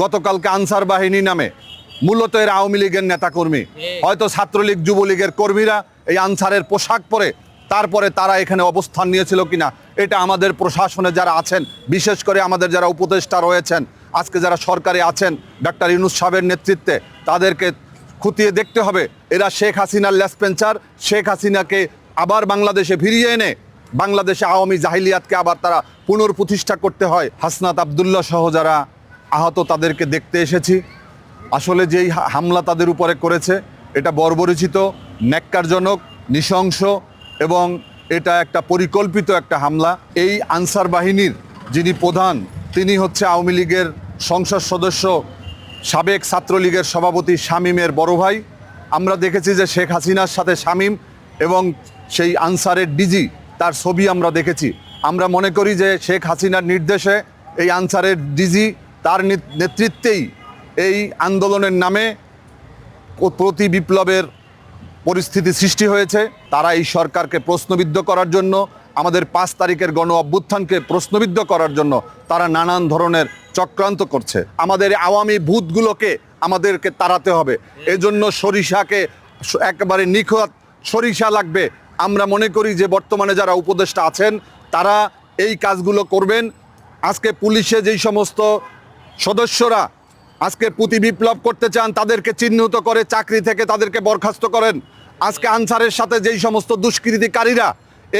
গতকালকে আনসার বাহিনী নামে মূলত এর আওয়ামী লীগের নেতাকর্মী। হয়তো ছাত্রলীগ যুবলীগের কর্মীরা এই আনসারের পোশাক পরে তারপরে তারা এখানে অবস্থান নিয়েছিল কিনা এটা আমাদের প্রশাসনে যারা আছেন বিশেষ করে আমাদের যারা উপদেষ্টা রয়েছেন আজকে যারা সরকারে আছেন ডাক্তার ইউনুস সাহেবের নেতৃত্বে তাদেরকে খুঁটিয়ে দেখতে হবে। এরা শেখ হাসিনার লেসপেন্সার শেখ হাসিনাকে আবার বাংলাদেশে ফিরিয়ে এনে বাংলাদেশে আওয়ামী জাহিলিয়াতকে আবার তারা পুনর্প্রতিষ্ঠা করতে হয়। হাসনাত আবদুল্লাহ সহ যারা আহত তাদেরকে দেখতে এসেছি। আসলে যেই হামলা তাদের উপরে করেছে, এটা বর্বরচিত, ন্যাক্কারজনক, নৃশংস এবং এটা একটা পরিকল্পিত একটা হামলা। এই আনসার বাহিনীর যিনি প্রধান, তিনি হচ্ছে আওয়ামী লীগের সংসদ সদস্য, সাবেক ছাত্রলীগের সভাপতি শামীমের বড় ভাই। আমরা দেখেছি যে শেখ হাসিনার সাথে শামীম এবং সেই আনসারের ডিজি, তার ছবি আমরা দেখেছি। আমরা মনে করি যে শেখ হাসিনার নির্দেশে এই আনসারের ডিজি তার নেতৃত্বেই এই আন্দোলনের নামে প্রতি বিপ্লবের পরিস্থিতি সৃষ্টি হয়েছে। তারা এই সরকারকে প্রশ্নবিদ্ধ করার জন্য, আমাদের পাঁচ তারিখের গণ অভ্যুত্থানকে প্রশ্নবিদ্ধ করার জন্য তারা নানান ধরনের চক্রান্ত করছে। আমাদের আওয়ামী ভূতগুলোকে আমাদেরকে তাড়াতে হবে। এজন্য সরিষাকে একেবারে নিখত সরিষা লাগবে। আমরা মনে করি যে বর্তমানে যারা উপদেষ্টা আছেন, তারা এই কাজগুলো করবেন। আজকে পুলিশে যেই সমস্ত সদস্যরা আজকে পুঁতি বিপ্লব করতে চান, তাদেরকে চিহ্নিত করে চাকরি থেকে তাদেরকে বরখাস্ত করেন। আজকে আনসারের সাথে যেই সমস্ত দুষ্কৃতিকারীরা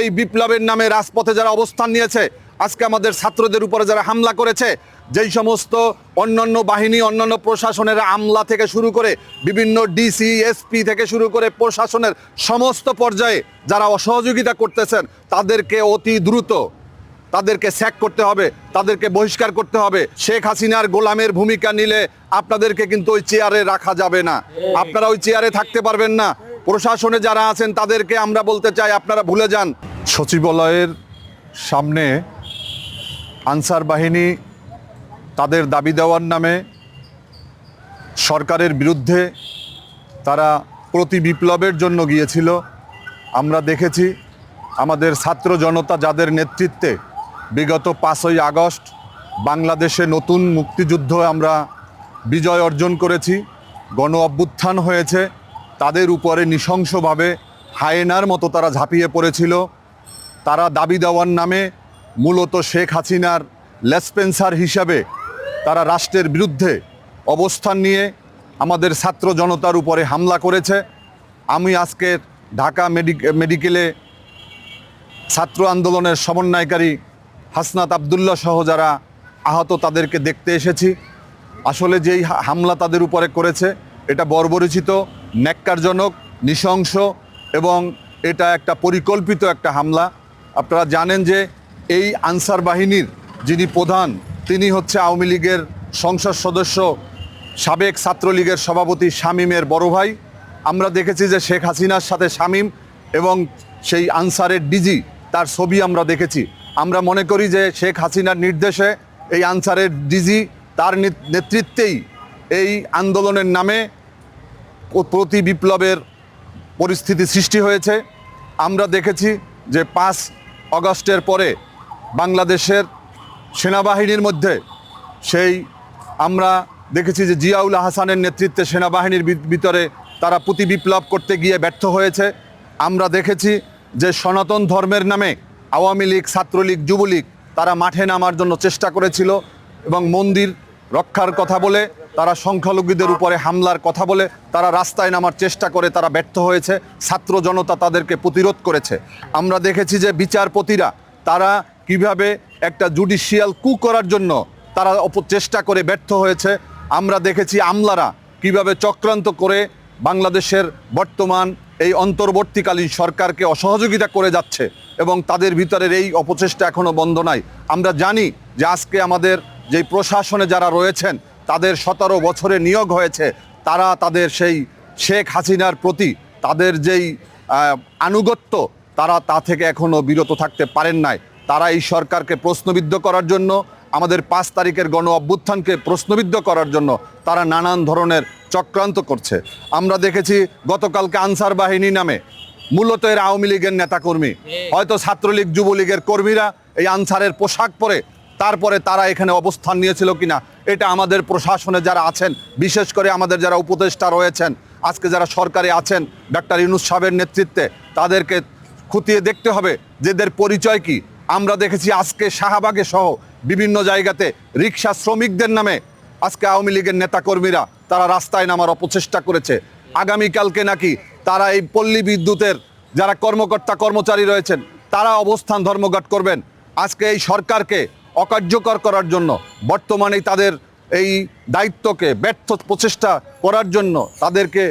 এই বিপ্লবের নামে রাজপথে যারা অবস্থান নিয়েছে, আজকে আমাদের ছাত্রদের উপরে যারা হামলা করেছে, যেই সমস্ত অন্যান্য বাহিনী, অন্যান্য প্রশাসনের আমলা থেকে শুরু করে বিভিন্ন ডিসি, এসপি থেকে শুরু করে প্রশাসনের সমস্ত পর্যায়ে যারা অসহযোগিতা করতেছেন, তাদেরকে অতি দ্রুত তাদেরকে স্যাক করতে হবে, তাদেরকে বহিষ্কার করতে হবে। শেখ হাসিনার গোলামের ভূমিকা নিলে আপনাদেরকে কিন্তু ওই চেয়ারে রাখা যাবে না। আপনারা ওই চেয়ারে থাকতে পারবেন না। প্রশাসনে যারা আছেন, তাদেরকে আমরা বলতে চাই, আপনারা ভুলে যান। সচিবালয়ের সামনে আনসার বাহিনী তাদের দাবি দেওয়ার নামে সরকারের বিরুদ্ধে তারা প্রতি বিপ্লবের জন্য গিয়েছিল। আমরা দেখেছি, আমাদের ছাত্র জনতা যাদের নেতৃত্বে বিগত পাঁচই আগস্ট বাংলাদেশে নতুন মুক্তিযুদ্ধ আমরা বিজয় অর্জন করেছি। গণ অভ্যুত্থান হয়েছে। তাদের উপরে নৃশংসভাবে হায়েনার মতো তারা ঝাঁপিয়ে পড়েছিল। তারা দাবি দেওয়ার নামে মূলত শেখ হাসিনার লেসপেন্সার হিসাবে তারা রাষ্ট্রের বিরুদ্ধে অবস্থান নিয়ে আমাদের ছাত্র জনতার উপরে হামলা করেছে। আমি আজকে ঢাকা মেডিক, মেডিকেলে ছাত্র আন্দোলনের সমন্বয়কারী হাসনাত আবদুল্লাহ সহ যারা আহত তাদেরকে দেখতে এসেছি। আসলে যেই হামলা তাদের উপরে করেছে, এটা বর্বরচিত, ন্যাক্কারজনক, নৃশংস এবং এটা একটা পরিকল্পিত একটা হামলা। আপনারা জানেন যে এই আনসার বাহিনীর যিনি প্রধান, তিনি হচ্ছে আওয়ামী লীগের সংসদ সদস্য, সাবেক ছাত্রলীগের সভাপতি শামীমের বড় ভাই। আমরা দেখেছি যে শেখ হাসিনার সাথে শামীম এবং সেই আনসারের ডিজি, তার ছবি আমরা দেখেছি। আমরা মনে করি যে শেখ হাসিনার নির্দেশে এই আনসারের ডিজি তার নেতৃত্বেই এই আন্দোলনের নামে প্রতি বিপ্লবের পরিস্থিতি সৃষ্টি হয়েছে। আমরা দেখেছি যে পাঁচ অগস্টের পরে বাংলাদেশের সেনাবাহিনীর মধ্যে সেই আমরা দেখেছি যে জিয়াউল হাসানের নেতৃত্বে সেনাবাহিনীর ভিতরে তারা প্রতি বিপ্লব করতে গিয়ে ব্যর্থ হয়েছে। আমরা দেখেছি যে সনাতন ধর্মের নামে আওয়ামী লীগ, ছাত্রলীগ, যুবলীগ, তারা মাঠে নামার জন্য চেষ্টা করেছিল এবং মন্দির রক্ষার কথা বলে, তারা সংখ্যালঘুদের উপরে হামলার কথা বলে, তারা রাস্তায় নামার চেষ্টা করে তারা ব্যর্থ হয়েছে, ছাত্র জনতা তাদেরকে প্রতিরোধ করেছে। আমরা দেখেছি যে বিচারপতিরা, তারা কীভাবে একটা জুডিশিয়াল কু করার জন্য তারা চেষ্টা করে ব্যর্থ হয়েছে। আমরা দেখেছি আমলারা কীভাবে চক্রান্ত করে বাংলাদেশের বর্তমান এই অন্তর্বর্তীকালীন সরকারকে অসহযোগিতা করে যাচ্ছে এবং তাদের ভিতরের এই অপচেষ্টা এখনও বন্ধ নাই। আমরা জানি যে আজকে আমাদের যেই প্রশাসনে যারা রয়েছেন, তাদের সতেরো বছরে নিয়োগ হয়েছে, তারা তাদের সেই শেখ হাসিনার প্রতি তাদের যেই আনুগত্য, তারা তা থেকে এখনও বিরত থাকতে পারেন নাই। তারা এই সরকারকে প্রশ্নবিদ্ধ করার জন্য আমাদের পাঁচ তারিখের গণ অভ্যুত্থানকে প্রশ্নবিদ্ধ করার জন্য তারা নানান ধরনের চক্রান্ত করছে। আমরা দেখেছি গতকালকে আনসার বাহিনী নামে মূলত এর আওয়ামী লীগের নেতাকর্মী, হয়তো ছাত্রলীগ, যুবলীগের কর্মীরা এই আনসারের পোশাক পরে তারপরে তারা এখানে অবস্থান নিয়েছিল কিনা, এটা আমাদের প্রশাসনে যারা আছেন, বিশেষ করে আমাদের যারা উপদেষ্টা রয়েছেন, আজকে যারা সরকারে আছেন, ডাক্তার ইউনুস সাহেবের নেতৃত্বে, তাদেরকে খুঁটিয়ে দেখতে হবে, যেদের পরিচয় কি। আমরা দেখেছি আজকে শাহবাগে সহ বিভিন্ন জায়গাতে রিক্সা শ্রমিকদের নামে আজকে আওয়ামী লীগের নেতাকর্মীরা তারা রাস্তায় নামার অপচেষ্টা করেছে। আগামীকালকে নাকি তারা এই পল্লী বিদ্যুতের যারা কর্মকর্তা কর্মচারী রয়েছেন, তারা অবস্থান ধর্মঘট করবেন। আজকে এই সরকারকে অকার্যকর করার জন্য, বর্তমানেই তাদের এই দায়িত্বকে ব্যর্থ প্রচেষ্টা করার জন্য, তাদেরকে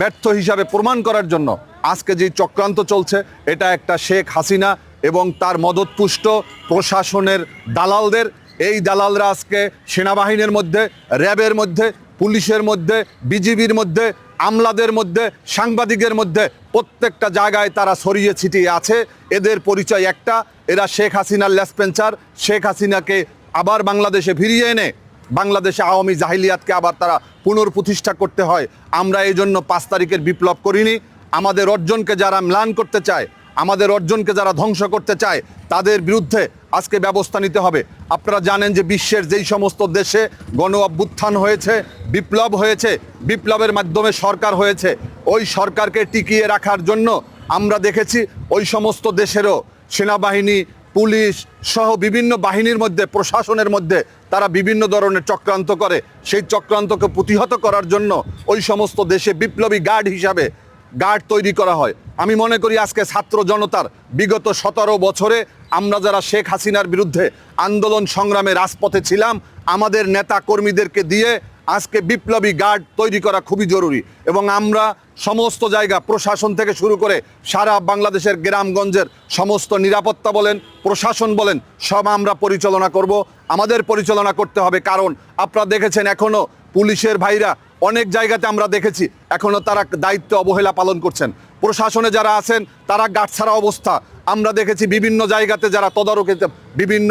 ব্যর্থ হিসাবে প্রমাণ করার জন্য আজকে যে চক্রান্ত চলছে, এটা একটা শেখ হাসিনা এবং তার মদতপুষ্ট প্রশাসনের দালালদের। এই দালালরা আজকে সেনাবাহিনীর মধ্যে, র্যাবের মধ্যে, পুলিশের মধ্যে, বিজিবির মধ্যে, আমলাদের মধ্যে, সাংবাদিকের মধ্যে প্রত্যেকটা জায়গায় তারা ছড়িয়ে ছিটিয়ে আছে। এদের পরিচয় একটা, এরা শেখ হাসিনার লেসপেন্সার শেখ হাসিনাকে আবার বাংলাদেশে ফিরিয়ে এনে, বাংলাদেশে আওয়ামী জাহিলিয়াতকে আবার তারা পুনর্প্রতিষ্ঠা করতে হয়। আমরা এই জন্য পাঁচ তারিখের বিপ্লব করিনি। আমাদের অর্জনকে যারা ম্লান করতে চায় আমাদের অর্জনকে যারা ধ্বংস করতে চায়, তাদের বিরুদ্ধে আজকে ব্যবস্থা নিতে হবে। আপনারা জানেন যে বিশ্বের যেই সমস্ত দেশে গণ অভ্যুত্থান হয়েছে, বিপ্লব হয়েছে, বিপ্লবের মাধ্যমে সরকার হয়েছে, ওই সরকারকে টিকিয়ে রাখার জন্য আমরা দেখেছি ওই সমস্ত দেশেরও সেনাবাহিনী, পুলিশ সহ বিভিন্ন বাহিনীর মধ্যে, প্রশাসনের মধ্যে তারা বিভিন্ন ধরনের চক্রান্ত করে। সেই চক্রান্তকে প্রতিহত করার জন্য ওই সমস্ত দেশে বিপ্লবী গার্ড হিসাবে গার্ড তৈরি করা হয়। আমি মনে করি আজকে ছাত্র জনতার বিগত সতেরো বছরে আমরা যারা শেখ হাসিনার বিরুদ্ধে আন্দোলন সংগ্রামে রাজপথে ছিলাম, আমাদের নেতা কর্মীদেরকে দিয়ে আজকে বিপ্লবী গার্ড তৈরি করা খুবই জরুরি এবং আমরা সমস্ত জায়গা প্রশাসন থেকে শুরু করে সারা বাংলাদেশের গ্রামগঞ্জের সমস্ত নিরাপত্তা বলেন, প্রশাসন বলেন, সব আমরা পরিচালনা করব। আমাদের পরিচালনা করতে হবে কারণ আপনারা দেখেছেন এখনও পুলিশের ভাইরা অনেক জায়গাতে আমরা দেখেছি এখনও তারা দায়িত্ব অবহেলা পালন করছেন। প্রশাসনে যারা আছেন, তারা গাঁটছাড়া অবস্থা। আমরা দেখেছি বিভিন্ন জায়গাতে যারা তদারকিতে, বিভিন্ন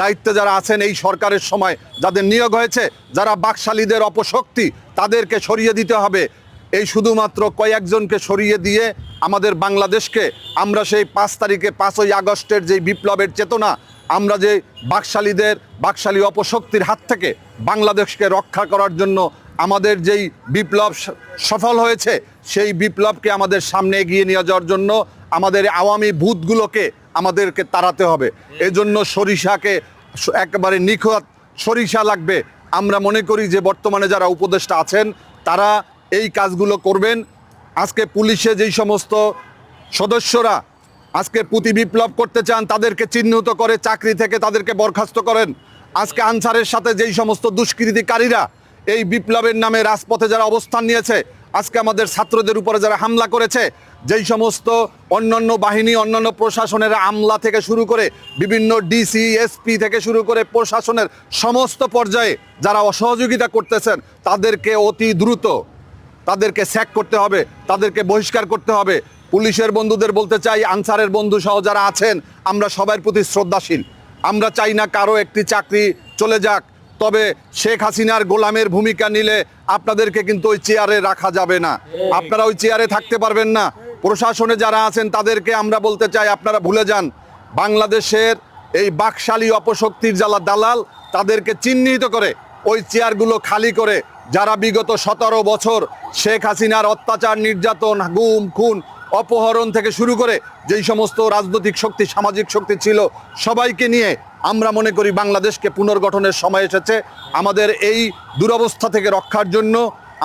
দায়িত্বে যারা আছেন এই সরকারের সময়, যাদের নিয়োগ হয়েছে, যারা বাকশালীদের অপশক্তি, তাদেরকে সরিয়ে দিতে হবে। এই শুধুমাত্র কয়েকজনকে সরিয়ে দিয়ে আমাদের বাংলাদেশকে আমরা সেই পাঁচ তারিখে, পাঁচই আগস্টের যে বিপ্লবের চেতনা, আমরা যে বাকশালীদের, বাকশালী অপশক্তির হাত থেকে বাংলাদেশকে রক্ষা করার জন্য আমাদের যেই বিপ্লব সফল হয়েছে সেই বিপ্লবকে আমাদের সামনে এগিয়ে নিয়ে যাওয়ার জন্য আমাদের আওয়ামী ভূতগুলোকে আমাদেরকে তাড়াতে হবে। এজন্য সরিষাকে একেবারে নিখুঁত সরিষা লাগবে। আমরা মনে করি যে বর্তমানে যারা উপদেষ্টা আছেন, তারা এই কাজগুলো করবেন। আজকে পুলিশে যেই সমস্ত সদস্যরা আজকে পুঁতি বিপ্লব করতে চান, তাদেরকে চিহ্নিত করে, চাকরি থেকে তাদেরকে বরখাস্ত করেন। আজকে আনসারের সাথে যেই সমস্ত দুষ্কৃতিকারীরা এই বিপ্লবের নামে রাজপথে যারা অবস্থান নিয়েছে আজকে আমাদের ছাত্রদের উপরে যারা হামলা করেছে, যেই সমস্ত অন্যান্য বাহিনী, অন্যান্য প্রশাসনের আমলা থেকে শুরু করে বিভিন্ন ডিসি এসপি থেকে শুরু করে প্রশাসনের সমস্ত পর্যায়ে যারা অসহযোগিতা করতেছেন, তাদেরকে অতি দ্রুত তাদেরকে স্যাক করতে হবে, তাদেরকে বহিষ্কার করতে হবে। পুলিশের বন্ধুদের বলতে চাই, আনসারের বন্ধু সহ যারা আছেন, আমরা সবার প্রতি শ্রদ্ধাশীল। আমরা চাই না কারও একটি চাকরি চলে যাক। তবে শেখ হাসিনার গোলামের ভূমিকা নিলে আপনাদেরকে কিন্তু ওই চেয়ারে রাখা যাবে না। আপনারা ওই চেয়ারে থাকতে পারবেন না। প্রশাসনে যারা আছেন তাদেরকে আমরা বলতে চাই আপনারা ভুলে যান। বাংলাদেশের এই বাকশালী অপশক্তির জ্বালা দালাল তাদেরকে চিহ্নিত করে ওই চেয়ারগুলো খালি করে যারা বিগত সতেরো বছর শেখ হাসিনার অত্যাচার নির্যাতন গুম খুন অপহরণ থেকে শুরু করে যেই সমস্ত রাজনৈতিক শক্তি, সামাজিক শক্তি ছিল, সবাইকে নিয়ে আমরা মনে করি বাংলাদেশকে পুনর্গঠনের সময় এসেছে। আমাদের এই দুরবস্থা থেকে রক্ষার জন্য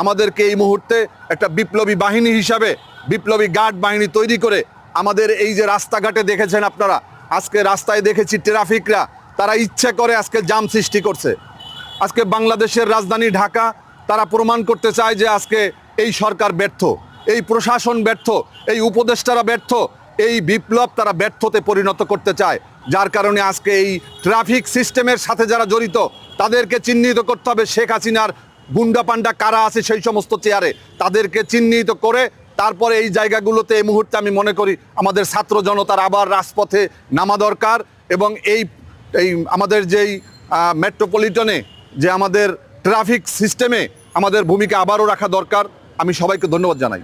আমাদেরকে এই মুহূর্তে একটা বিপ্লবী বাহিনী হিসাবে, বিপ্লবী গার্ড বাহিনী তৈরি করে আমাদের এই যে রাস্তাঘাটে দেখেছেন আপনারা, আজকে রাস্তায় দেখেছি ট্রাফিকরা, তারা ইচ্ছে করে আজকে জাম সৃষ্টি করছে। আজকে বাংলাদেশের রাজধানী ঢাকা, তারা প্রমাণ করতে চায় যে আজকে এই সরকার ব্যর্থ। এই প্রশাসন ব্যর্থ, এই উপদেষ্টারা ব্যর্থ, এই বিপ্লব তারা ব্যর্থতে পরিণত করতে চায়। যার কারণে আজকে এই ট্রাফিক সিস্টেমের সাথে যারা জড়িত, তাদেরকে চিহ্নিত করতে হবে শেখ হাসিনার গুন্ডা পান্ডা কারা আছে সেই সমস্ত চেয়ারে। তাদেরকে চিহ্নিত করে তারপরে এই জায়গাগুলোতে এই মুহূর্তে আমি মনে করি আমাদের ছাত্র জনতার আবার রাজপথে নামা দরকার এবং এই এই আমাদের যেই মেট্রোপলিটনে যে আমাদের ট্রাফিক সিস্টেমে আমাদের ভূমিকা আবারও রাখা দরকার। আমি সবাইকে ধন্যবাদ জানাই।